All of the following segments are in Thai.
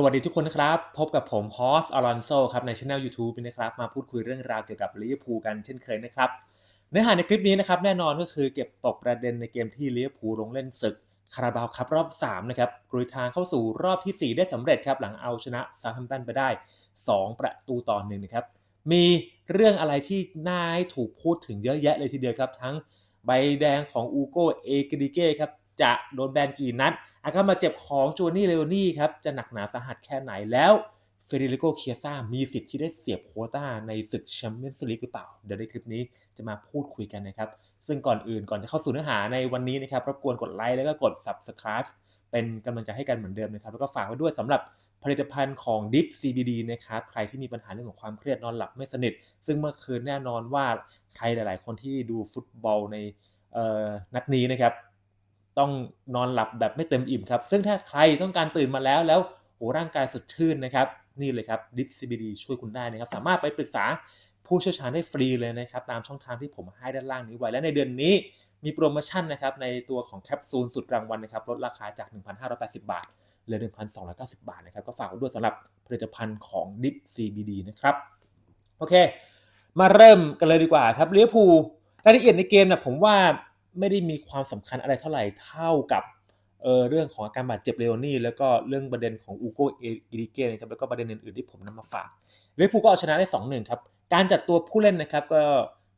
สวัสดีทุกคนนะครับ พบกับผมฮอสอลอนโซครับในช anel YouTube นะครับ มาพูดคุยเรื่องราวเกี่ยวกับลิเวอร์พูลกันเช่นเคยนะครับ เนื้อหาในคลิปนี้นะครับแน่นอนก็คือเก็บตกประเด็นในเกมที่ลิเวอร์พูลลงเล่นศึกคาราบาวครับรอบ 3 นะครับกรุยทางเข้าสู่รอบทีสี่4 ได้สำเร็จครับ หลังเอาชนะซาทัมตันไปได้ 2 ประตูต่อหนึ่งนะครับ มีเรื่องอะไรที่น่าให้ถูกพูดถึงเยอะแยะเลยทีเดียวครับ ทั้งใบแดงของอูโกเอกดิเก้ครับจะโดนแบนกี่นัด อาการมาเจ็บของโจนี่เลโอนี่ครับจะหนักหนาสาหัสแค่ไหนแล้วเฟเดริโกเคียซ่ามีสิทธิ์ที่ได้เสียบโคต้าในศึกแชมเปี้ยนส์ลีกหรือเปล่า เดี๋ยวในคลิปนี้จะมาพูดคุยกันนะครับ ซึ่งก่อนอื่นก่อนจะเข้าสู่เนื้อหาในวันนี้นะครับรบกวนกดไลค์แล้วก็กด Subscribe เป็นกำลังใจให้กันเหมือนเดิมนะครับ แล้วก็ฝากไว้ด้วยสำหรับผลิตภัณฑ์ของ Dip CBD นะครับใครที่มีปัญหาเรื่องของความเครียดนอนหลับไม่สนิท ซึ่งเมื่อคืนแน่นอนว่าใครหลาย ๆ คนที่ดูฟุตบอลในนัดนี้นะครับ ต้องนอนหลับแบบไม่เต็มอิ่มครับ ซึ่งถ้าใครต้องการตื่นมาแล้วแล้วโอ้ร่างกายสดชื่นนะครับ นี่เลยครับดิฟซีบีดีช่วยคุณได้นะครับ สามารถไปปรึกษาผู้เชี่ยวชาญได้ฟรีเลยนะครับ ตามช่องทางที่ผมให้ด้านล่างนี้ไว้ และในเดือนนี้มีโปรโมชั่นนะครับ ในตัวของแคปซูลสุดรางวัลนะครับ ลดราคาจาก 1,580 บาทเหลือ 1,290 บาทนะครับ ก็ฝากด้วยสำหรับผลิตภัณฑ์ของดิฟซีบีดีนะครับ โอเค มาเริ่มกันเลยดีกว่าครับเลี้ยวภูรายละเอียดในเกมนะผมว่า ไม่ได้มีความสำคัญอะไรเท่าไหร่เท่ากับเเรื่องของอาการบาดเจ็บเลโอนี่แล้วก็เรื่องประเด็นของอูโกเอกิริเก้นะครับแล้วก็ประเด็นอื่นๆที่ผมนำมาฝากเลฟูก็เอาชนะได้2-1ครับการจัดตัวผู้เล่นนะครับก็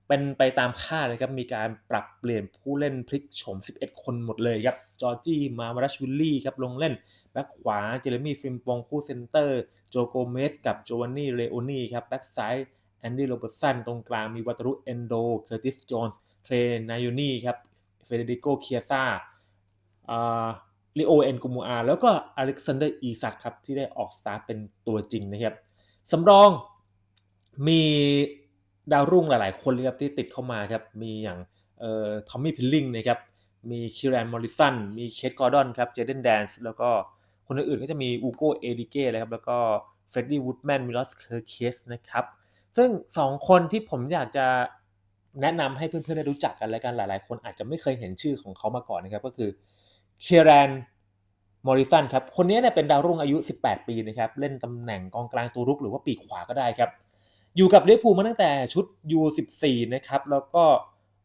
เป็นไปตามคาดนะครับมีการปรับเปลี่ยนผู้เล่นพลิกโฉม 11 คนหมดเลยครับจอร์จี้มามารัชวิลลี่ครับลงเล่นแบ็คขวาเจเรมี่ฟิมปองคู่เซนเตอร์โจโกเมสกับโจวานนี่เลโอนี่ครับแบ็คซ้ายแอนดี้โรเบิร์ตสันตรงกลางมีวัตรุเอนโดเคอร์ติสโจนส์เทรนายนี่ครับ เฟเดริโกเคียซาลิโอเอ็นกูมูอาแล้วก็อเล็กซานเดอร์อีซักครับ ที่ได้ออกสตาร์เป็นตัวจริงนะครับสำรองมีดาวรุ่งหลาย ๆ คนเลยครับที่ติดเข้ามาครับ มีอย่างเอ่อทอมมี่พิลลิงนะครับ มีคิรันมอริสันมีเคทกอร์ดอนครับเจเดนแดนส์แล้วก็คนอื่นๆก็จะมีอูโกเอดิเก้เลยครับ แล้วก็เฟรดดี้วูดแมนมิลอสเคอร์เคสนะครับ ซึ่ง 2 คนที่ผมอยากจะ แนะนำให้เพื่อนๆได้รู้จักกันและกันหลายๆ คนอาจจะไม่เคยเห็นชื่อของเขามาก่อนนะครับ ก็คือเคียรนมอริสันครับ คนนี้เนี่ยเป็นดาวรุ่งอายุ 18 ปีนะครับ เล่นตำแหน่งกองกลางตัวรุกหรือว่าปีกขวาก็ได้ครับ อยู่กับลิเวอร์พูลมาตั้งแต่ชุด U14 นะครับ แล้วก็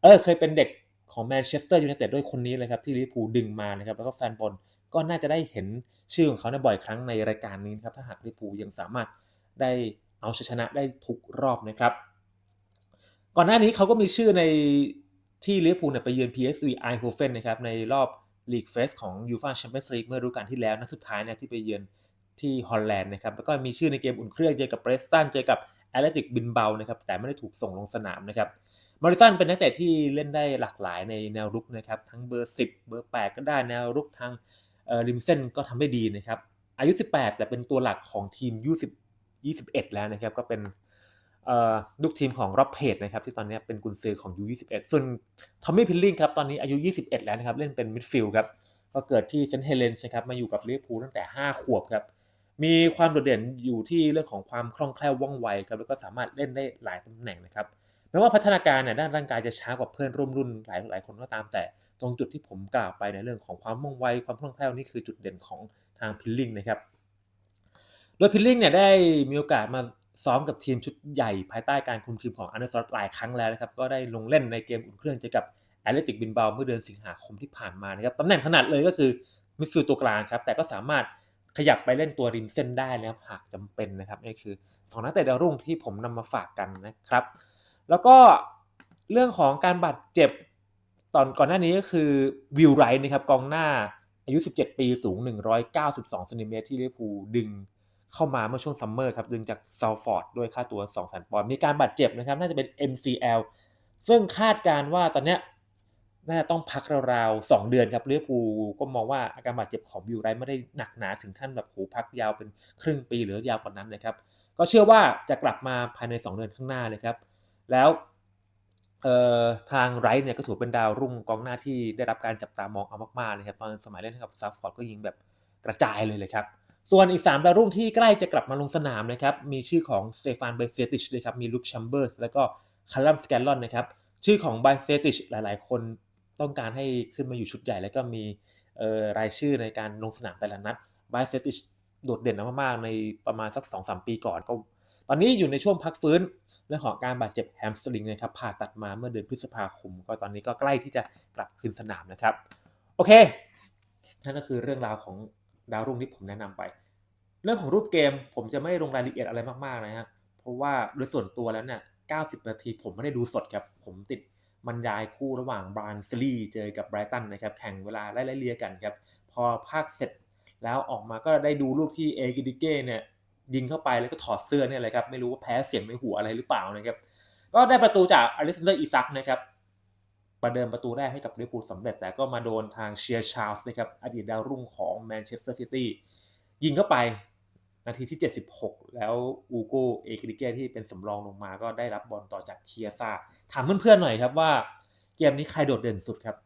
เออเคยเป็นเด็กของแมนเชสเตอร์ยูไนเต็ดด้วยคนนี้เลยครับ ที่ลิเวอร์พูลดึงมานะครับ แล้วก็แฟนบอลก็น่าจะได้เห็นชื่อของเขาในบ่อยครั้งในรายการนี้ครับ ถ้าหากลิเวอร์พูลยังสามารถได้เอาชนะได้ทุกรอบนะครับ ก่อนหน้านี้เขาก็มีชื่อในที่ลิเวอร์พูลไปเยือน PSV Eindhoven นะครับในรอบลีกเฟสของยูฟ่าแชมเปี้ยนส์ลีกเมื่อฤดูกาลที่แล้วนัดสุดท้ายนะที่ไปเยือนที่ฮอลแลนด์นะครับแล้วก็มีชื่อในเกมอุ่นเครื่องเจอกับเบรสตันเจอกับแอตเลติกบินเบานะครับแต่ไม่ได้ถูกส่งลงสนามนะครับมาริสันเป็นนักเตะที่เล่นได้หลากหลายในแนวรุกนะครับทั้งเบอร์ 10 เบอร์ 8 ก็ได้แนวรุกทางริมเส้นก็ทำได้ดีนะครับอายุ 18 แต่เป็นตัวหลักของทีม 20 21 แล้วนะครับก็เป็น ลูกทีมของร็อบเพจนะครับที่ตอนนี้เป็นกุนซือของ U21 ส่วนทอมมี่พิลลิงครับตอนนี้อายุ 21 แล้วนะครับเล่นเป็นมิดฟิลด์ครับก็เกิดที่เซนต์เฮเลนส์นะครับมาอยู่กับลิเวอร์พูลตั้งแต่ 5 ขวบครับมีความโดดเด่นอยู่ที่เรื่องของความคล่องแคล่วว่องไวครับแล้วก็สามารถเล่นได้หลายตำแหน่งนะครับแม้ว่าพัฒนาการเนี่ยด้านร่างกายจะช้ากว่าเพื่อนร่วมรุ่นหลายหลายคนก็ตามแต่ตรงจุดที่ผมกล่าวไปในเรื่องของความว่องไวความคล่องแคล่วนี่คือจุดเด่นของทางพิลลิงนะครับโดยพิลลิงเนี่ยได้มีโอกาสมา ซ้อมกับทีมชุดใหญ่ภายใต้การคุมทีมของอันเดอร์ซอหลายครั้งแล้วนะครับ ก็ได้ลงเล่นในเกมอุ่นเครื่องเจอกับแอตเลติกบินเบาเมื่อเดือนสิงหาคมที่ผ่านมานะครับตำแหน่งถนัดเลยก็คือมิดฟิลด์ตัวกลางครับ แต่ก็สามารถขยับไปเล่นตัวริมเส้นได้นะครับหากจำเป็นนะครับนี่คือสองนักเตะดาวรุ่งที่ผมนำมาฝากกันนะครับ แล้วก็เรื่องของการบาดเจ็บตอนก่อนหน้านี้ก็คือวิลไรท์นะครับกองหน้าอายุ 17 ปีสูง 192ซนติเมตรที่ลิเวอร์พูลดึง เข้ามาเมื่อช่วงซัมเมอร์ครับดึงจากซาลฟอร์ดด้วยค่าตัว 2 0 0 0 0ปอนด์มีการบาดเจ็บนะครับ น่าจะเป็น MCL ซึ่งคาดการว่าตอนเนี้ยน่าจะต้องพักราวๆ2เดือนครับเลือพูก็มองว่าอาการบาดเจ็บของบิวไรไม่ได้หนักหนาถึงขั้นแบบโหพักยาวเป็นครึ่งปีหรือยาวกว่านั้นนะครับ ก็เชื่อว่าจะกลับมาภายใน 2 เดือนข้างหน้าเลยครับ แล้วทางไรท์เนี่ยก็ถือเป็นดาวรุ่งกองหน้าที่ได้รับการจับตามองเอามากๆเลยครับตอนสมัยเล่นกับซัฟฟอร์ดก็ยิงแบบกระจายเลยเลยครับ ส่วนอีก3ดาวรุ่งที่ใกล้จะกลับมาลงสนามนะครับ มีชื่อของเซฟานไบเซติชนะครับ มีลุคชัมเบอร์สแล้วก็คาร์ลัมสแกลลอนนะครับ ชื่อของไบเซติชหลายๆ คนต้องการให้ขึ้นมาอยู่ชุดใหญ่ แล้วก็มีรายชื่อในการลงสนามแต่ละนัดไบเซติชโดดเด่นมากๆ ในประมาณสัก 2-3 ปีก่อนก็ ตอนนี้อยู่ในช่วงพักฟื้นเรื่องของการบาดเจ็บแฮมสตริงนะครับ ผ่าตัดมาเมื่อเดือนพฤษภาคม ก็ตอนนี้ก็ใกล้ที่จะกลับคืนสนามนะครับ โอเค นั่นก็คือเรื่องราวของ ดาวรุ่งที่ผมแนะนำไป เรื่องของรูปเกมผมจะไม่ลงรายละเอียดอะไรมากๆนะฮะเพราะว่าโดยส่วนตัวแล้วเนี่ย 90 นาทีผมไม่ได้ดูสดครับ ผมติดบรรยายคู่ระหว่างบรานซิลีเจอกับไบรตันนะครับ แข่งเวลาไล่เลี่ยกันครับ พอภาคเสร็จแล้วออกมาก็ได้ดูลูกที่เอกิดิเก้เนี่ยยิงเข้าไปแล้วก็ถอดเสื้อเนี่ยเลยครับ ไม่รู้ว่าแพ้เสียงในหัวอะไรหรือเปล่านะครับ ก็ได้ประตูจากอเล็กซานเดอร์อีซักนะครับ ประเดิมประตูแรกให้กับลิเวอร์พูลสำเร็จ แต่ก็มาโดนทางเชียร์ชาร์ลส์นะครับอดีตดาวรุ่งของแมนเชสเตอร์ซิตี้ยิงเข้าไปนาทีที่ 76 แล้วอูโกเอกิดิเกที่เป็นสำรองลงมาก็ได้รับบอลต่อจากเคียซาถามเพื่อนๆหน่อยครับว่าเกมนี้ใครโดดเด่นสุดครับ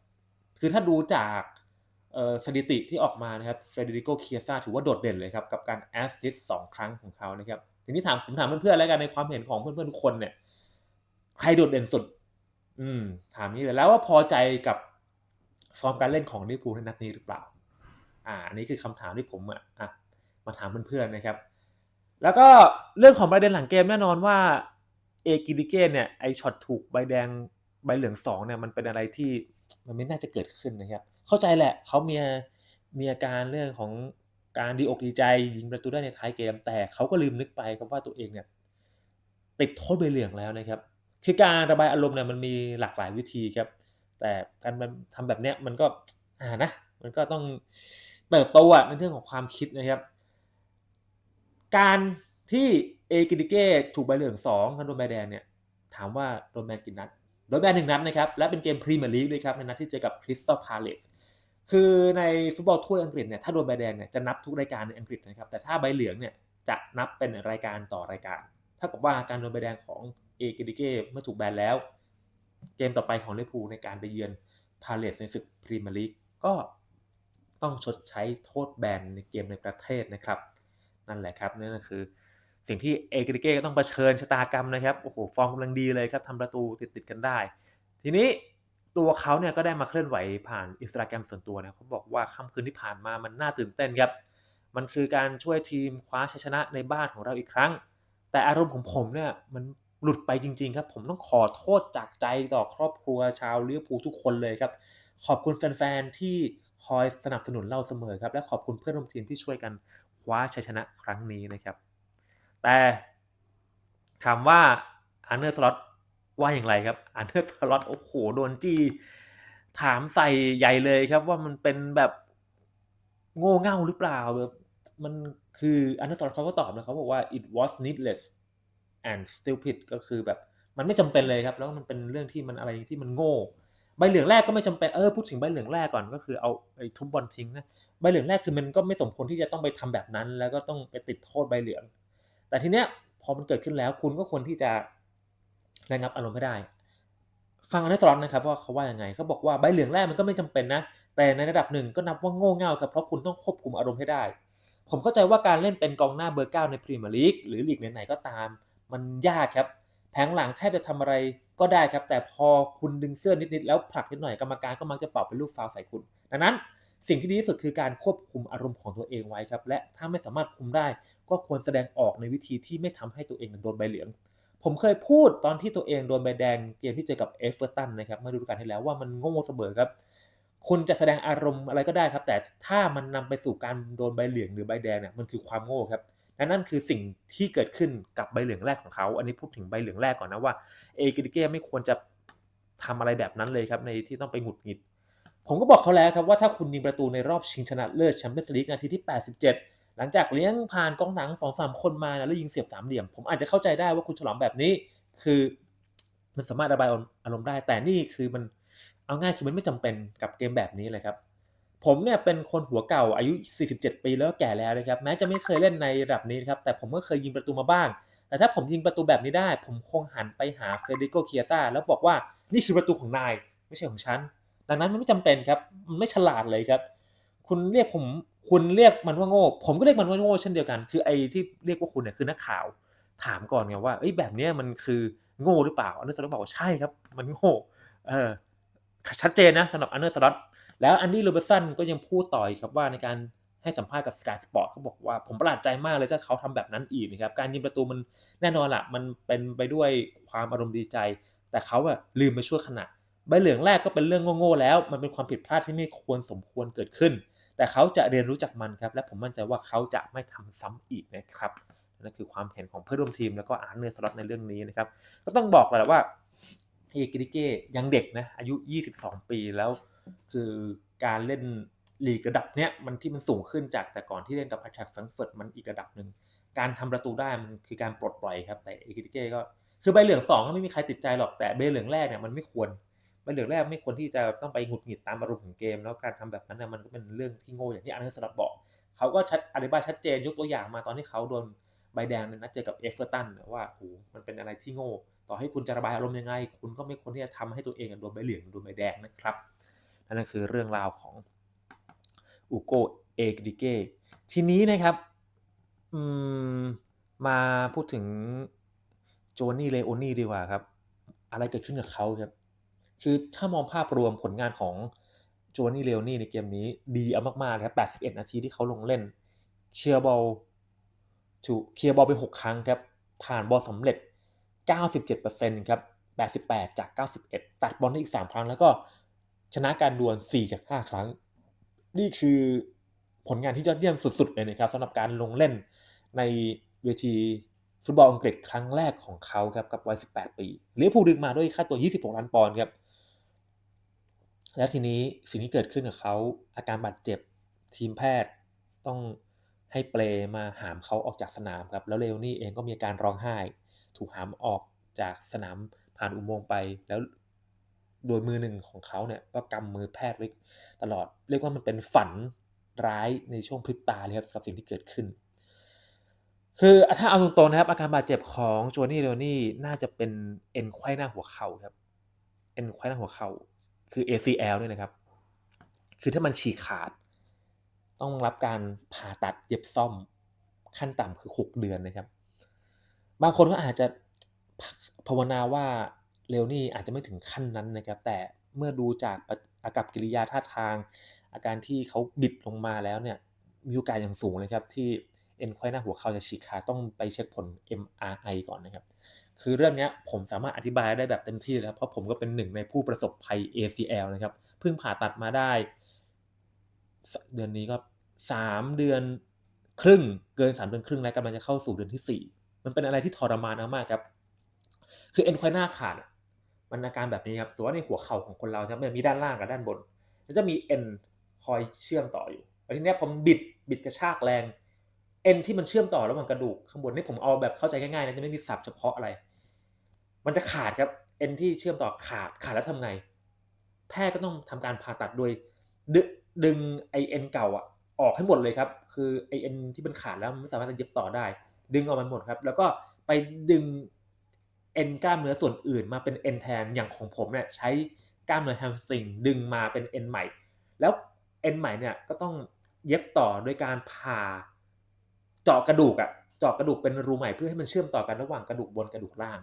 คือถ้าดูจากสถิติที่ออกมานะครับเฟเดริโกเคียซาถือว่าโดดเด่นเลยครับ กับการแอสซิสต์สองครั้งของเขานะครับทีนี้ถามผมถามเพื่อนๆแล้วกันในความเห็นของเพื่อนๆทุกคนเนี่ย ใครโดดเด่นสุด อืม ถามนี้เลยแล้วว่าพอใจกับฟอร์มการเล่นของลิเวอร์พูลในนัดนี้หรือเปล่า อ่า อันนี้คือคำถามที่ผมอะมาถามเพื่อนๆนะครับ แล้วก็เรื่องของประเด็นหลังเกมแน่นอนว่าเอกิดิเกนเนี่ยไอช็อตถูกใบแดงใบเหลืองสองเนี่ยมันเป็นอะไรที่มันไม่น่าจะเกิดขึ้นนะครับ เข้าใจแหละเขามีมีอาการเรื่องของการดีอกดีใจยิงประตูได้ในท้ายเกม แต่เขาก็ลืมนึกไปครับว่าตัวเองเนี่ยติดโทษใบเหลืองแล้วนะครับ คือการระบายอารมณ์เนี่ยมันมีหลากหลายวิธีครับ แต่การทำแบบเนี้ยมันก็อ่านะมันก็ต้องเติบโตอะในเรื่องของความคิดนะครับ การที่เอกิดิเก้ถูกใบเหลืองสองกับโดนใบแดงเนี่ยถามว่าโดนแบนกี่นัดโดนแบนหนึ่งนัดนะครับ และเป็นเกมพรีเมียร์ลีกด้วยครับในนัดที่เจอกับคริสตัลพาเลสคือในฟุตบอลถ้วยอังกฤษเนี่ยถ้าโดนใบแดงเนี่ยจะนับทุกรายการในอังกฤษนะครับแต่ถ้าใบเหลืองเนี่ยจะนับเป็นรายการต่อรายการ ถ้ากับว่าการโดนใบแดงของ เอกดิเก้เมื่อถูกแบนแล้ว เกมต่อไปของเวอร์พูในการไปเยือนพาเลสในศึกพรีเมียร์ลีกก็ต้องชดใช้โทษแบนในเกมในประเทศนะครับ นั่นแหละครับนั่นก็คือ สิ่งที่เอกริเก้ก็ต้องเผชิญชะตากรรมนะครับโอ้โหฟอร์มกำลังดีเลยครับทำประตูติดติดกันได้ ทีนี้ตัวเขาเนี่ยก็ได้มาเคลื่อนไหวผ่านอินสตาแกรมส่วนตัวนะเขาบอกว่าค่ำคืนที่ผ่านมามันน่าตื่นเต้นครับ มันคือการช่วยทีมคว้าชัยชนะในบ้านของเราอีกครั้ง แต่อารมณ์ของผมเนี่ยมัน หลุดไปจริง ๆ ครับ ผมต้องขอโทษจากใจต่อครอบครัวชาวลิเวอร์พูลทุกคนเลยครับ ขอบคุณแฟนๆที่คอยสนับสนุนเราเสมอครับ และขอบคุณเพื่อนร่วมทีมที่ช่วยกันคว้าชัยชนะครั้งนี้นะครับ แต่ถามว่าอันเนอร์สล็อตว่าอย่างไรครับอันเดอร์สล็อตโอ้โหโดนจี้ถามใส่ใหญ่เลยครับว่ามันเป็นแบบโง่เง่าหรือเปล่าแบบมันคืออันเดอร์สล็อตเขาก็ตอบนะเขาบอกว่า it was needless and stupid ก็คือแบบมันไม่จำเป็นเลยครับ แล้วมันเป็นเรื่องที่มันอะไรที่มันโง่ ใบเหลืองแรกก็ไม่จำเป็นเออพูดถึงใบเหลืองแรกก่อนก็คือเอาไอ้ทุบบอลทิ้งนะใบเหลืองแรกคือมันก็ไม่สมควรที่จะต้องไปทำแบบนั้น แล้วก็ต้องไปติดโทษใบเหลือง แต่ทีเนี้ยพอมันเกิดขึ้นแล้วคุณก็ควรที่จะระงับอารมณ์ไม่ได้ ฟังอันนี้สลอตนะครับว่าเขาว่ายังไงเขาบอกว่าใบเหลืองแรกมันก็ไม่จำเป็นนะ แต่ในระดับหนึ่งก็นับว่าโง่เง่าครับเพราะคุณต้องควบคุมอารมณ์ให้ได้ ผมเข้าใจว่าการเล่นเป็นกองหน้าเบอร์เก้าในพรีเมียร์ลีกหรือลีกไหนๆก็ตาม มันยากครับ แผงหลังแทบจะทำอะไรก็ได้ครับ แต่พอคุณดึงเสื้อนิดๆแล้วผลักนิดหน่อยกรรมการก็มักจะเป่าเป็นลูกฟาวใส่คุณ ดังนั้นสิ่งที่ดีที่สุดคือการควบคุมอารมณ์ของตัวเองไว้ครับ และถ้าไม่สามารถคุมได้ ก็ควรแสดงออกในวิธีที่ไม่ทำให้ตัวเองโดนใบเหลือง ผมเคยพูดตอนที่ตัวเองโดนใบแดงเกมที่เจอกับเอฟเวอร์ตันนะครับเมื่อฤดูกาลที่แล้วว่ามันโง่เสมอครับคุณจะแสดงอารมณ์อะไรก็ได้ครับ แต่ถ้ามันนำไปสู่การโดนใบเหลืองหรือใบแดงเนี่ยมันคือความโง่ครับ และนั่นคือสิ่งที่เกิดขึ้นกับใบเหลืองแรกของเขา อันนี้พูดถึงใบเหลืองแรกก่อนนะว่าเอกิดิเก้ไม่ควรจะทำอะไรแบบนั้นเลยครับในที่ต้องไปหงุดหงิด ผมก็บอกเขาแล้วครับว่าถ้าคุณยิงประตูในรอบชิงชนะเลิศแชมเปี้ยนส์ลีกนาทีที่ 87 หลังจากเลี้ยงผ่านกองหนังสองสามคนมาแล้วยิงเสียบสามเหลี่ยม ผมอาจจะเข้าใจได้ว่าคุณฉลองแบบนี้คือมันสามารถระบายอารมณ์ได้ แต่นี่คือมันเอาง่ายคือมันไม่จำเป็นกับเกมแบบนี้เลยครับ ผมเนี่ยเป็นคนหัวเก่าอายุ 47 ปีแล้วแก่แล้วนะครับแม้จะไม่เคยเล่นในระดับนี้นครับแต่ผมก็เคยยิงประตูมาบ้าง แต่ถ้าผมยิงประตูแบบนี้ได้ ผมคงหันไปหาเฟเดริโกเคียซ่าแล้วบอกว่านี่คือประตูของนาย ไม่ใช่ของฉัน ดังนั้นมันไม่จำเป็นครับมันไม่ฉลาดเลยครับ คุณเรียกผมคุณเรียกมันว่าโง่ ผมก็เรียกมันว่าโง่เช่นเดียวกัน คือไอ้ที่เรียกว่าคุณเนี่ยคือนักข่าว ถามก่อนไงว่าเอ้ยแบบนี้มันคือโง่หรือเปล่าอันเดอร์สล็อตบอกว่าใช่ครับ มันโง่เออชัดเจนนะสำหรับอันเดอร์สล็อต แล้วอันดี้โรเบร์สันก็ยังพูดต่อยครับว่าในการให้สัมภาษณ์กับ Sky Sport เขาบอกว่าผมประหลาดใจมากเลยถ้าเขาทำแบบนั้นอีกนะครับ การยิงประตูมันแน่นอนละมันเป็นไปด้วยความอารมณ์ดีใจ แต่เขาอะลืมไปชั่วขณะใบเหลืองแรกก็เป็นเรื่องโง่ๆแล้ว มันเป็นความผิดพลาดที่ไม่ควรสมควรเกิดขึ้น แต่เขาจะเรียนรู้จากมันครับ และผมมั่นใจว่าเขาจะไม่ทำซ้ำอีกนะครับนั่นคือความเห็นของเพื่อนร่วมทีมแล้วก็อาร์เนอร์สล็อตในเรื่องนี้นะครับก็ต้องบอกแหละว่าเอกิริเก้ยังเด็กนะอายุ 22 ปีแล้ว คือการเล่นลีกระดับเนี้ยมันที่มันสูงขึ้นจากแต่ก่อนที่เล่นกับอาแทกฟังเฟิร์ตมันอีกระดับหนึ่งการทำประตูได้มันคือการปลดปล่อยครับ แต่เอกิริเก้ก็คือใบเหลืองสองก็ไม่มีใครติดใจหรอกแต่ใบเหลืองแรกเนี่ยมันไม่ควรใบเหลืองแรกไม่ควรที่จะต้องไปหงุดหงิดตามอารมณ์ของเกม แล้วการทำแบบนั้นเนี่ยมันก็เป็นเรื่องที่โง่อย่างที่อาร์เนอร์สล็อตบอกเขาก็ชัดอธิบายชัดเจนยกตัวอย่างมาตอนที่เขาโดนใบแดงในนัดเจอกับเอฟเวอร์ตันว่าโอ้มันเป็นอะไรที่โง่ ต่อให้คุณจะระบายอารมณ์ยังไง คุณก็ไม่ควรที่จะทำให้ตัวเองโดนใบเหลืองโดนใบแดงนะครับ นั่นคือเรื่องราวของอูโกเอกดิเกทีนี้นะครับมาพูดถึงโจนี่เลโอนี่ดีกว่าครับ อะไรเกิดขึ้นกับเขาครับคือถ้ามองภาพรวมผลงานของโจนี่เลโอนี่ในเกมนี้ดีเอามากๆครับ 81 นาทีที่เขาลงเล่นเคลียร์บอลถูกเคลียร์บอลไป 6 ครั้งครับ ผ่านบอลสำเร็จ 97%ครับ 88 จาก 91 ตัดบอลได้อีก 3 ครั้งแล้วก็ ชนะการดวล4จาก5ครั้ง นี่คือผลงานที่ยอดเยี่ยมสุดๆเลยนะครับสำหรับการลงเล่นในเวทีฟุตบอลอังกฤษครั้งแรกของเขาครับกับวัย 18 ปีเลี้ยพูดึงมาด้วยค่าตัว 26 ล้านปอนด์ครับ แล้วทีนี้สิ่งที่เกิดขึ้นกับเขาอาการบาดเจ็บทีมแพทย์ต้องให้เปลมาหามเขาออกจากสนามครับ แล้วเลโอนี่เองก็มีอาการร้องไห้ ถูกหามออกจากสนามผ่านอุโมงค์ไป แล้ว โดยมือหนึ่งของเขาเนี่ยก็กำมือแพทย์ไว้ตลอด เรียกว่ามันเป็นฝันร้ายในช่วงพริบตาเลยครับกับสิ่งที่เกิดขึ้น คือถ้าเอาตรงๆนะครับ อาการบาดเจ็บของโจนี่เลโอนี่น่าจะเป็นเอ็นไขว้หน้าหัวเข่าครับเอ็นไขว้หน้าหัวเข่าคือ ACL เนี่ยนะครับ คือถ้ามันฉีกขาด ต้องรับการผ่าตัดเย็บซ่อมขั้นต่ำคือ 6 เดือนนะครับ บางคนก็อาจจะภาวนาว่า เร็วนี่อาจจะไม่ถึงขั้นนั้นนะครับ แต่เมื่อดูจากอากับกิริยาท่าทาง อาการที่เขาบิดลงมาแล้วเนี่ยมีโอกาสอย่างสูงเลยครับที่เอ็นไขว้หน้าหัวเข่าจะฉีกขาดต้องไปเช็คผล MRI ก่อนนะครับ คือเรื่องนี้ผมสามารถอธิบายได้แบบเต็มที่แล้วเพราะผมก็เป็นหนึ่งในผู้ประสบภัย ACL นะครับเพิ่งผ่าตัดมาได้ เดือนนี้ก็สามเดือนครึ่งเกินสามเดือนครึ่งแล้วกำลังจะเข้าสู่เดือนที่สี่มันเป็นอะไรที่ทรมานมากครับ คือเอ็นควายหน้าขาด มันอาการแบบนี้ครับส่วนในหัวเข่าของคนเราจะมีด้านล่างกับด้านบนแล้วจะมีเอ็นคอยเชื่อมต่ออยู่แล้วทีนี้ผมบิดบิดกระชากแรงเอ็นที่มันเชื่อมต่อระหว่างกระดูกข้างบนนี่ผมเอาแบบเข้าใจง่ายๆนะจะไม่มีศัพท์เฉพาะอะไร มันจะขาดครับเอ็นที่เชื่อมต่อขาดขาดแล้วทำไง แพทย์ก็ต้องทำการผ่าตัดโดยดึงไอเอ็นเก่าอะออกให้หมดเลยครับ คือไอเอ็นที่มันขาดแล้วมันไม่สามารถจะเย็บต่อได้ ดึงออกมันหมดครับ แล้วก็ไปดึง เอ็นกล้ามเนื้อส่วนอื่นมาเป็นเอ็นแทนอย่างของผมเนี่ยใช้กล้ามเนื้อแฮมสตริงดึงมาเป็นเอ็นใหม่ แล้วเอ็นใหม่เนี่ยก็ต้องเย็บต่อโดยการผ่าเจาะกระดูกอะเจาะกระดูกเป็นรูใหม่เพื่อให้มันเชื่อมต่อกันระหว่างกระดูกบนกระดูกล่าง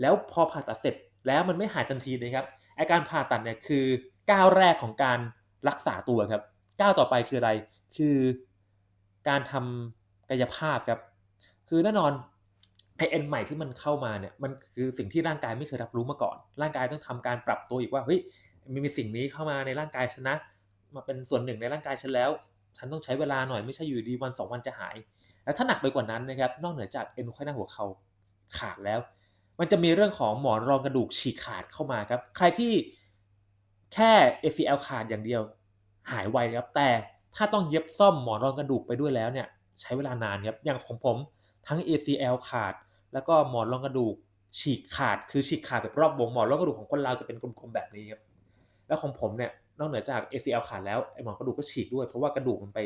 แล้วพอผ่าตัดเสร็จแล้วมันไม่หายทันทีเลยครับอาการผ่าตัดเนี่ยคือก้าวแรกของการรักษาตัวครับก้าวต่อไปคืออะไรคือการทำกายภาพครับ คือแน่นอน ไอเอ็นใหม่ที่มันเข้ามาเนี่ยมันคือสิ่งที่ร่างกายไม่เคยรับรู้มาก่อน ร่างกายต้องทำการปรับตัวอีกว่าเฮ้ยมีมีสิ่งนี้เข้ามาในร่างกายฉันนะมาเป็นส่วนหนึ่งในร่างกายฉันแล้ว ฉันต้องใช้เวลาหน่อยไม่ใช่อยู่ดีวันสองวันจะหาย แล้วถ้าหนักไปกว่านั้นนะครับนอกเหนือจากเอ็นขว้หน้าหัวเข่าขาดแล้ว มันจะมีเรื่องของหมอนรองกระดูกฉีกขาดเข้ามาครับใครที่แค่ ACL ขาดอย่างเดียว หายไวครับแต่ถ้าต้องเย็บซ่อมหมอนรองกระดูกไปด้วยแล้วเนี่ยใช้เวลานานครับอย่างของผมทั้ง ACL ขาด แล้วก็หมอนรองกระดูกฉีกขาดคือฉีกขาดแบบรอบวงหมอนรองกระดูกของคนเราจะเป็นกลมๆแบบนี้ครับแล้วของผมเนี่ยนอกเหนือจาก ACL ขาดแล้วไอหมอนกระดูกก็ฉีกด้วย เพราะว่ากระดูกมันไป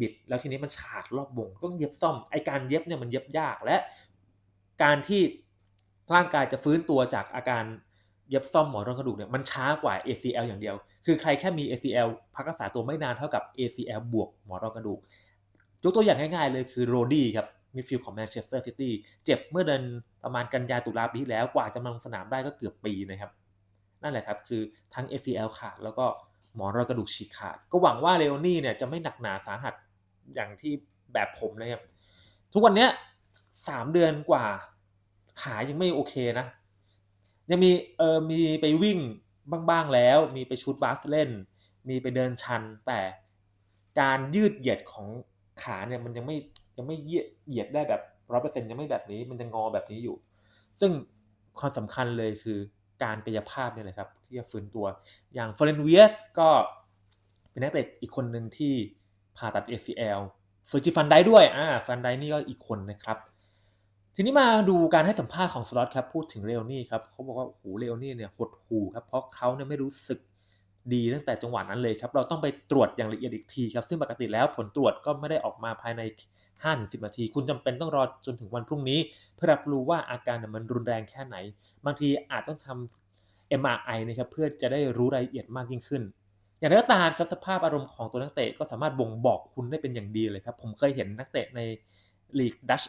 บิด แล้วทีนี้มันขาดรอบวงต้องเย็บซ่อมไอการเย็บเนี่ยมันเย็บยากและ การที่ร่างกายจะฟื้นตัวจากอาการเย็บซ่อมหมอนรองกระดูกเนี่ยมันช้ากว่า ACL อย่างเดียว คือใครแค่มี ACL พักรักษาตัวไม่นานเท่ากับ ACL บวกหมอนรองกระดูกยกตัวอย่างง่ายๆเลยคือโรดี้ครับ มิดฟิลด์ของแมนเชสเตอร์ซิตี้เจ็บเมื่อเดือนประมาณกันยาตุลาปีที่แล้วกว่าจะมาลงสนามได้ก็เกือบปีนะครับ นั่นแหละครับ คือทั้ง ACL ขาดแล้วก็หมอนรอยกระดูกฉีกขาด ก็หวังว่าเลโอนี่เนี่ยจะไม่หนักหนาสาหัสอย่างที่แบบผมนะครับ ทุกวันเนี้ยสามเดือนกว่าขายังไม่โอเคนะ ยังมีเออมีไปวิ่งบ้างๆแล้ว มีไปชุดบาสเล่น มีไปเดินชันแต่การยืดเหยียดของขาเนี่ยมันยังไม่ ยังไม่เหยียดได้แบบร้อยเปอร์เซ็นต์ยังไม่แบบนี้ มันจะงอแบบนี้อยู่ ซึ่งความสำคัญเลยคือการกายภาพเนี่ยแหละครับ ที่จะฟื้นตัว อย่างเฟรนเวียสก็เป็นนักเตะอีกคนหนึ่งที่ผ่าตัด ACL เฟอร์จิฟันได้ด้วยอ่าฟันได้นี่ก็อีกคนนะครับ ทีนี้มาดูการให้สัมภาษณ์ของสล็อตครับ พูดถึงเรโอนี่ครับเขาบอกว่าโอ้โหเรโอนี่เนี่ยหดหูครับ เพราะเขาเนี่ยไม่รู้สึก ดีตั้งแต่จังหวะนั้นเลยครับ เราต้องไปตรวจอย่างละเอียดอีกทีครับ ซึ่งปกติแล้วผลตรวจก็ไม่ได้ออกมาภายใน 5-10 นาที คุณจำเป็นต้องรอจนถึงวันพรุ่งนี้ เพื่อรับรู้ว่าอาการมันรุนแรงแค่ไหน บางทีอาจต้องทำ MRI นะครับเพื่อจะได้รู้รายละเอียดมากยิ่งขึ้น อย่างไรก็ตามครับสภาพอารมณ์ของตัวนักเตะก็สามารถบ่งบอกคุณได้เป็นอย่างดีเลยครับ ผมเคยเห็นนักเตะในลีกดัช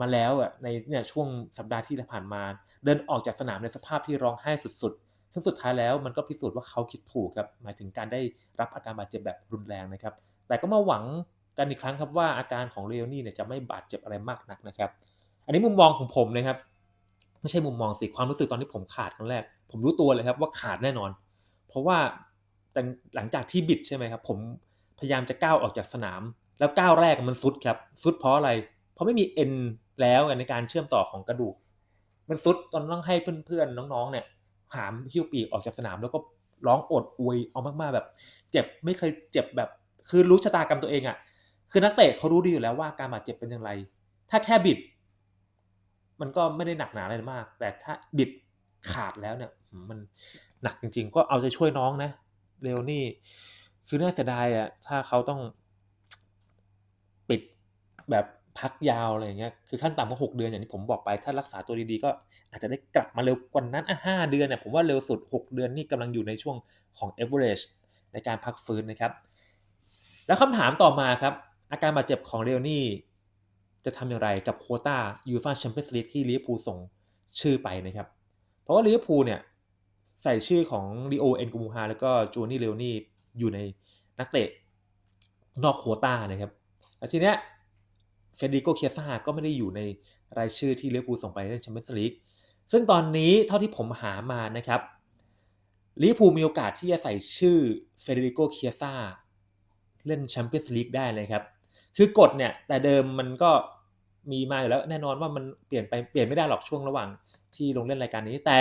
มาแล้วอะในเนี่ยช่วงสัปดาห์ที่ผ่านมา เดินออกจากสนามในสภาพที่ร้องไห้สุดๆ ซึ่งสุดท้ายแล้วมันก็พิสูจน์ว่าเขาคิดถูกครับหมายถึงการได้รับอาการบาดเจ็บแบบรุนแรงนะครับ แต่ก็มาหวังกันอีกครั้งครับว่าอาการของเลโอนี่เนี่ยจะไม่บาดเจ็บอะไรมากนักนะครับ อันนี้มุมมองของผมนะครับ ไม่ใช่มุมมองสิความรู้สึกตอนที่ผมขาดครั้งแรก ผมรู้ตัวเลยครับว่าขาดแน่นอน เพราะว่าหลังจากที่บิดใช่ไหมครับผมพยายามจะก้าวออกจากสนาม แล้วก้าวแรกมันฟุดครับฟุดเพราะอะไร เพราะไม่มีเอ็นแล้วในการเชื่อมต่อของกระดูก มันฟุดตอนต้องให้เพื่อนๆน้องๆเนี่ย หามหิ้วปีกออกจากสนาม แล้วก็ร้องอดอวยเอามากๆแบบ เจ็บไม่เคยเจ็บแบบ คือรู้ชะตากรรมตัวเองอะ่ะ คือนักเตะเขารู้ดีอยู่แล้วว่าการบาดเจ็บเป็นอย่างไร ถ้าแค่บิด มันก็ไม่ได้หนักหนาอะไรมาก แต่ถ้าบิดขาดแล้วเนี่ยมันหนักจริง ๆ ก็เอาใจช่วยน้องนะเรวนี่ คือน่าเสียดายอะถ้าเขาต้องปิดแบบ พักยาวอะไรอย่างเงี้ยคือขั้นต่ำก็หกเดือนอย่างที่ผมบอกไปถ้ารักษาตัวดีๆ ก็อาจจะได้กลับมาเร็วกว่านั้นอะห้าเดือนเนี่ยผมว่าเร็วสุดหกเดือนนี่กำลังอยู่ในช่วงของ average ในการพักฟื้นนะครับ แล้วคำถามต่อมาครับ อาการบาดเจ็บของเรวนี่จะทำอย่างไรกับโคต้ายูฟ่าแชมเปี้ยนส์ลีกที่ลิเวอร์พูลส่งชื่อไปนะครับ เพราะว่าลิเวอร์พูลเนี่ยใส่ชื่อของลีโอเอ็นกูมูฮาแล้วก็จูนี่เลโอนี่อยู่ในนักเตะนอกโคต้านะครับแล้วทีเนี้ย เฟเดริโกเคียซ่าก็ไม่ได้อยู่ในรายชื่อที่ลิเวอร์พูส่งไปในแชมเปี้ยนส์ลีกซึ่งตอนนี้เท่าที่ผมหามานะครับลิเวอร์พูลมีโอกาสที่จะใส่ชื่อเฟเดริโกเคียซ่าเล่นแชมเปี้ยนส์ลีกได้เลยครับ คือกฎเนี่ยแต่เดิมมันก็มีมาอยู่แล้วแน่นอนว่ามันเปลี่ยนไปเปลี่ยนไม่ได้หรอกช่วงระหว่างที่ลงเล่นรายการนี้แต่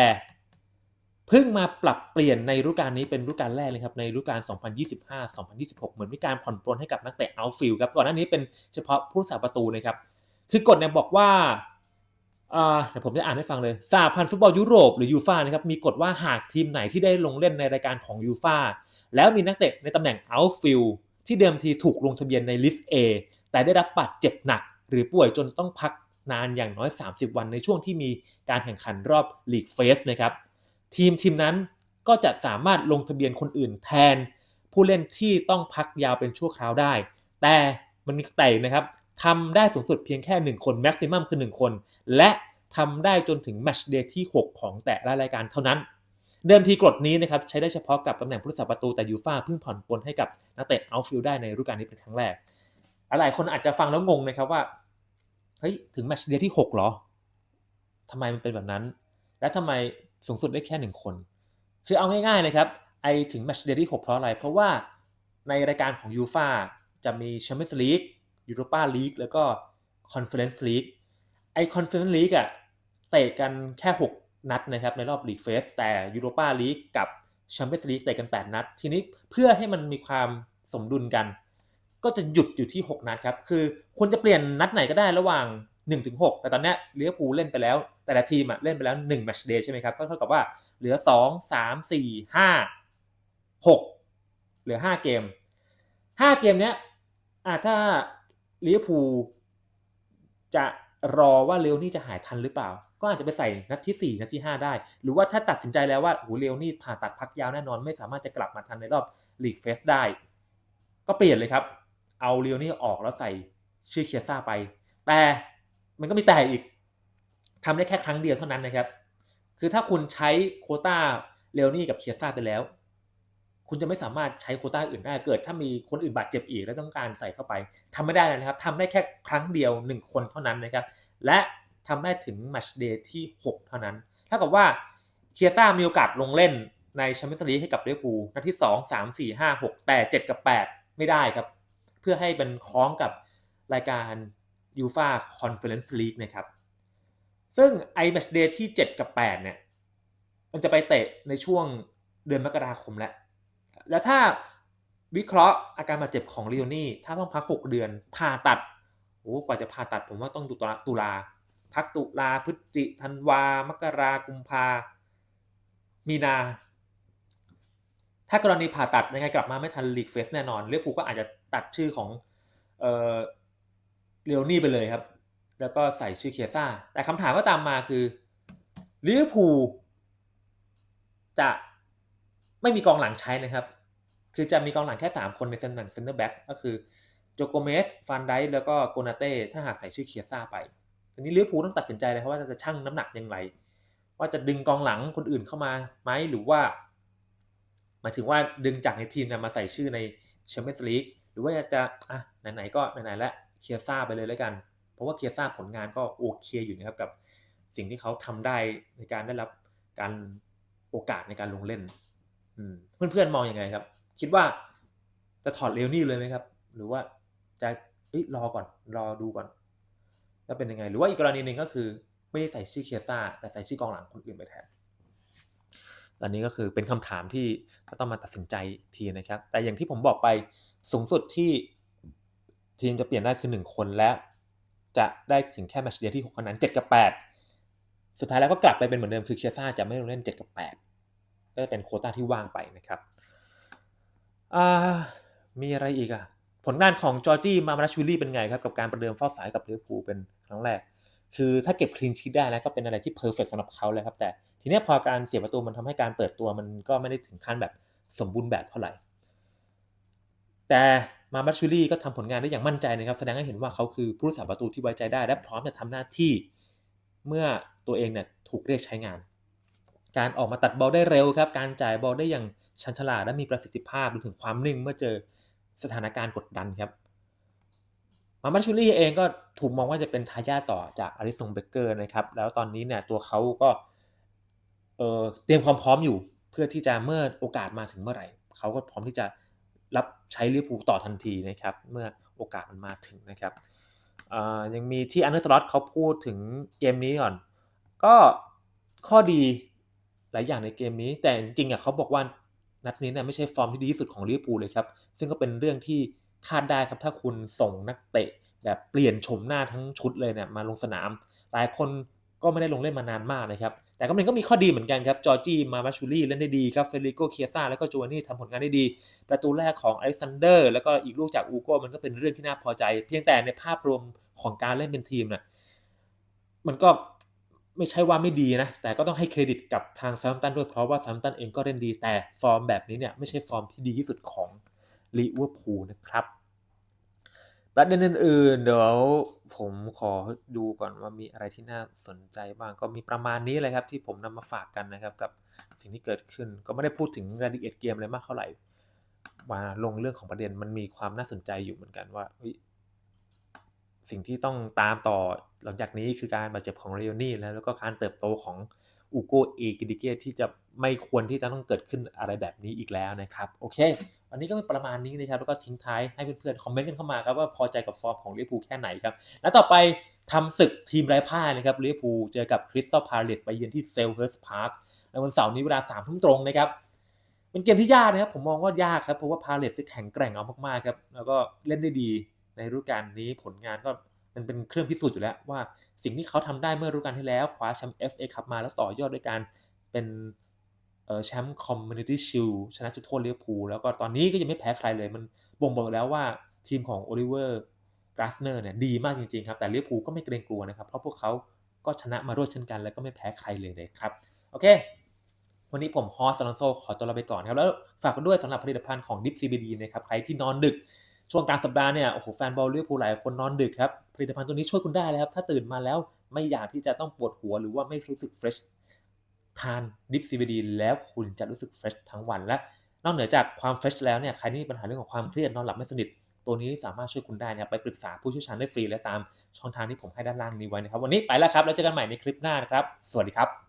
เพิ่งมาปรับเปลี่ยนในฤดูกาลนี้เป็นฤดูกาลแรกเลยครับในฤดูกาล 2025-2026 เหมือนมีการผ่อนปลนให้กับนักเตะเอาฟิลครับก่อนหน้านี้เป็นเฉพาะผู้สาประตูนะครับ คือกฎเนี่ยบอกว่าเดี๋ยวผมจะอ่านให้ฟังเลยสหพันธ์ฟุตบอลยุโรปหรือยูฟ่านะครับมีกฎว่าหากทีมไหนที่ได้ลงเล่นในรายการของยูฟ่าแล้วมีนักเตะในตำแหน่งเอาฟิลที่เดิมทีถูกลงทะเบียนในลิสต์ A แต่ได้รับบาดเจ็บหนัก หรือป่วยจนต้องพักนานอย่างน้อย 30 วันในช่วงที่มีการแข่งขันรอบลีกเฟสนะครับ ทีมทีมนั้นก็จะสามารถลงทะเบียนคนอื่นแทน ผู้เล่นที่ต้องพักยาวเป็นชั่วคราวได้ แต่มันมีแต่นะครับทำได้สูงสุดเพียงแค่ 1 คนแม็กซิมัมคือ 1 คน และทำได้จนถึงแมชเดย์ที่ 6 ของแต่ละรายการเท่านั้น เดิมทีกฎนี้นะครับใช้ได้เฉพาะกับตำแหน่งผู้รักษาประตูแต่ยูฟ่าเพิ่งผ่อนปลนให้กับนักเตะเอาฟิลได้ในฤดูกาลนี้เป็นครั้งแรกหลายคนอาจจะฟังแล้วงงนะครับว่าเฮ้ยถึงแมชเดย์ที่ 6 หรอทำไมมันเป็นแบบนั้น และทำไม สูงสุดได้แค่หนึ่งคน คือเอาง่ายๆเลยครับไอถึงแมตช์เดย์ที่6เพราะอะไร เพราะว่าในรายการของยูฟาจะมีแชมเปี้ยนส์ลีกยูโรปาลีกแล้วก็คอนเฟอเรนซ์ลีกไอคอนเฟอเรนซ์ลีกอะเตะกันแค่ 6 นัดนะครับในรอบลีกเฟสแต่ยูโรปาลีกกับแชมเปี้ยนส์ลีกเตะกัน 8 นัด ทีนี้เพื่อให้มันมีความสมดุลกัน ก็จะหยุดอยู่ที่ 6 นัดครับ คือคุณจะเปลี่ยนนัดไหนก็ได้ระหว่าง 1ถึง6แต่ตอนนี้ลิเวอร์พูลเล่นไปแล้ว แต่ละทีมอะเล่นไปแล้ว1แมตช์เดย์ใช่ไหมครับ ก็เท่ากับว่าเหลือ 2 3 4 5 6 เหลือ 5 เกม 5 เกมเนี้ยอ่าถ้าลิเวอร์พูลจะรอว่าเรวนี่จะหายทันหรือเปล่า ก็อาจจะไปใส่นัดที่ 4 นัดที่ 5 ได้ หรือว่าถ้าตัดสินใจแล้วว่าโอ้เรวนี่ผ่าตัดพักยาวแน่นอน ไม่สามารถจะกลับมาทันในรอบลีกเฟสได้ ก็เปลี่ยนเลยครับ เอาเรวนี่ออกแล้วใส่ชื่อเคียซ่าไป แต่ มันก็มีแต่อีกทำได้แค่ครั้งเดียวเท่านั้นนะครับ คือถ้าคุณใช้โคต้าเรวนี่กับเคียซ่าไปแล้ว คุณจะไม่สามารถใช้โคต้าอื่นได้เกิด ถ้ามีคนอื่นบาดเจ็บอีกแล้วต้องการใส่เข้าไปทำไม่ได้นะครับทำได้แค่ครั้งเดียว 1 คนเท่านั้นนะครับ และทำได้ถึงแมชเดย์ที่ 6 เท่านั้นถ้ากับว่าเคียซ่ามีโอกาสลงเล่นในแชมเปี้ยนส์ลีกให้กับเรปูนัดที่ 2 3 4 5 6 แต่ 7 กับ 8 ไม่ได้ครับ เพื่อให้เป็นคล้องกับรายการ ยูฟาคอนเฟอเรนซ์ลีกนะครับ ซึ่งไอแมชเดย์ที่ 7 กับ 8 เนี่ย มันจะไปเตะในช่วงเดือนมกราคมแล้ว แล้วถ้าวิเคราะห์อาการบาดเจ็บของลีโอนี่ ถ้าต้องพัก 6 เดือน ผ่าตัด โอ้กว่าจะผ่าตัดผมว่าต้องตุลาตุลา พักตุลาพฤศจิธันวา มกรากุมภา มีนา ถ้ากรณีผ่าตัดยังไงกลับมาไม่ทันลีกเฟสแน่นอนเรียกผูก็อาจจะตัดชื่อของ เอ่อเลโอนี่ไปเลยครับ แล้วก็ใส่ชื่อเคียซ่า แต่คำถามก็ตามมาคือลิเวอร์พูลจะไม่มีกองหลังใช้นะครับ คือจะมีกองหลังแค่ 3 คนในตำแหน่งเซนเตอร์แบ็กก็คือโจโกเมส ฟานไดแล้วก็โกนาเต้ ถ้าหากใส่ชื่อเคียซ่าไปทีนี้ลิเวอร์พูลต้องตัดสินใจเลยครับว่าจะชั่งน้ำหนักยังไง ว่าจะดึงกองหลังคนอื่นเข้ามาไหมหรือว่าหมายถึงว่าดึงจากในทีมมาใส่ชื่อในแชมเปี้ยนส์ลีกหรือว่าจะอะไหนๆก็ไหนๆแล้ว เคียซ่าไปเลยแล้วกัน เพราะว่าเคียซ่าผลงานก็โอเคอยู่นะครับกับสิ่งที่เขาทำได้ในการได้รับการโอกาสในการลงเล่นเพื่อนๆมองอยังไงครับ คิดว่าจะถอดเลวนี่เลยไหมครับ หรือว่าจะรอก่อนรอดูก่อนแล้วเป็นยังไง หรือว่าอีกกรณีหนึ่งก็คือ ไม่ได้ใส่ชื่อเคียซ่า แต่ใส่ชื่อกองหลังคนอื่นไปแทนอันนี้ก็คือเป็นคำถามที่ต้องมาตัดสินใจทีนะครับ แต่อย่างที่ผมบอกไปสูงสุดที่ ทีมจะเปลี่ยนได้คือ 1 คนและจะได้ถึงแค่แมชเดียที่6คนนั้น 7 กับ 8 สุดท้ายแล้วก็กลับไปเป็นเหมือนเดิมคือเคียซ่าจะไม่ลงเล่น 7 กับ 8 ก็จะเป็นโคต้าที่ว่างไปนะครับมีอะไรอีกอะผลงานของจอร์จี้มามาชูรี่เป็นไงครับ กับการประเดิมเฝ้าสายกับลิเวอร์พูลเป็นครั้งแรก คือถ้าเก็บคลีนชีตได้แล้วก็เป็นอะไรที่เพอร์เฟกสำหรับเขาเลยครับ แต่ทีนี้พอการเสียประตูมันทำให้การเปิดตัวมันก็ไม่ได้ถึงขั้นแบบสมบูรณ์แบบเท่าไหร่ แต่ มาบัชชูรี่ก็ทำผลงานได้อย่างมั่นใจนะครับ แสดงให้เห็นว่าเขาคือผู้รักษาประตูที่ไว้ใจได้ และพร้อมจะทำหน้าที่เมื่อตัวเองเนี่ยถูกเรียกใช้งาน การออกมาตัดบอลได้เร็วครับ การจ่ายบอลได้อย่างชันฉลาดและมีประสิทธิภาพรวมถึงความนิ่งเมื่อเจอสถานการณ์กดดันครับมาบัชชูรี่เองก็ถูกมองว่าจะเป็นทายาทต่อจากอาริสงเบเกอร์นะครับ แล้วตอนนี้เนี่ยตัวเขาก็เตรียมความพร้อมอยู่ เพื่อที่จะเมื่อโอกาสมาถึงเมื่อไหร่ เขาก็พร้อมที่จะ รับใช้ลิเวอร์พูลต่อทันทีนะครับ เมื่อโอกาสมันมาถึงนะครับยังมีที่อันเดอร์สล็อตเขาพูดถึงเกมนี้ก่อน ก็ข้อดีหลายอย่างในเกมนี้ แต่จริงๆอะเขาบอกว่านัดนี้เนี่ยไม่ใช่ฟอร์มที่ดีที่สุดของลิเวอร์พูลเลยครับ ซึ่งก็เป็นเรื่องที่คาดได้ครับถ้าคุณส่งนักเตะแบบเปลี่ยนชมหน้าทั้งชุดเลยเนี่ยมาลงสนาม หลายคนก็ไม่ได้ลงเล่นมานานมากนะครับ แต่ก็มันก็มีข้อดีเหมือนกันครับ จอร์จี้ มามาชูรี่เล่นได้ดีครับ เฟริโกเคียซ่า แล้วก็โจวานี่ทำผลงานได้ดี ประตูแรกของอเล็กซานเดอร์ แล้วก็อีกลูกจากอูโก้มันก็เป็นเรื่องที่น่าพอใจ เพียงแต่ในภาพรวมของการเล่นเป็นทีมเนี่ยมันก็ไม่ใช่ว่าไม่ดีนะ แต่ก็ต้องให้เครดิตกับทางแซมตันด้วย เพราะว่าแซมตันเองก็เล่นดี แต่ฟอร์มแบบนี้เนี่ยไม่ใช่ฟอร์มที่ดีที่สุดของลิเวอร์พูลนะครับ ประเด็นอื่นๆ เดี๋ยวผมขอดูก่อนว่ามีอะไรที่น่าสนใจบ้างก็มีประมาณนี้เลยครับ ที่ผมนำมาฝากกันนะครับ กับสิ่งที่เกิดขึ้นก็ไม่ได้พูดถึงรายละเอียดเกมอะไรมากเท่าไหร่ มาลงเรื่องของประเด็นมันมีความน่าสนใจอยู่เหมือนกันว่าสิ่งที่ต้องตามต่อหลังจากนี้คือการบาดเจ็บของเรโอนี่แล้วแล้วก็การเติบโตของอูโกเอกิดิเกที่จะไม่ควรที่จะต้องเกิดขึ้นอะไรแบบนี้อีกแล้วนะครับ โอเค วันนี้ก็เป็นประมาณนี้นะครับ แล้วก็ทิ้งท้ายให้เพื่อนๆ คอมเมนต์กันเข้ามาครับว่าพอใจกับฟอร์มของลิเวอร์พูลแค่ไหนครับ และต่อไปทำศึกทีมไร้พ่ายนะครับลิเวอร์พูลเจอกับคริสตัลพาเลสไปเยือนที่เซลเฮิร์สพาร์คในวันเสาร์นี้เวลาสามทุ่มตรงนะครับเป็นเกมที่ยากนะครับผมมองว่ายากครับเพราะว่าพาเลสแข็งแกร่งเอามากๆครับแล้วก็เล่นได้ดีในฤดูกาลนี้ผลงานก็มันเป็นเครื่องพิสูจน์อยู่แล้วว่าสิ่งที่เขาทำได้เมื่อฤดูกาลที่แล้วคว้าแชมป์ FA คัพมาแล้วต่อยอดด้วยการเป็น แชมป์คอมมูนิตี้ชิลชนะจุดโทษเลี้ยวพูแล้วก็ตอนนี้ก็ยังไม่แพ้ใครเลยมันบ่งบอกแล้วว่าทีมของโอลิเวอร์กราสเนอร์เนี่ยดีมากจริงๆครับ แต่เลี้ยวพูก็ไม่เกรงกลัวนะครับ เพราะพวกเขาก็ชนะมารวดเช่นกัน แล้วก็ไม่แพ้ใครเลยเลยครับ โอเค วันนี้ผมฮอสซาลอนโซขอตัวลาไปก่อนครับ แล้วฝากกันด้วยสำหรับผลิตภัณฑ์ของดิฟซีบีดีนะครับใครที่นอนดึกช่วงกลางสัปดาห์เนี่ยโอ้โหแฟนบอลเลี้ยวพูหลายคนนอนดึกครับผลิตภัณฑ์ตัวนี้ช่วยคุณได้แล้วครับถ้าตื่นมาแล้วไม่อยากที่จะต้องปวดหัวหรือว่าไม่รู้สึกเฟรช ทานดิฟซีบีดีแล้วคุณจะรู้สึกเฟรชทั้งวันและนอกเหนือจากความเฟรชแล้วเนี่ยใครที่มีปัญหาเรื่องของความเครียดนอนหลับไม่สนิท ตัวนี้สามารถช่วยคุณได้นะไปปรึกษาผู้เชี่ยวชาญได้ฟรีและตามช่องทางที่ผมให้ด้านล่างนี้ไว้นะครับ วันนี้ไปแล้วครับแล้วเจอกันใหม่ในคลิปหน้านะครับ สวัสดีครับ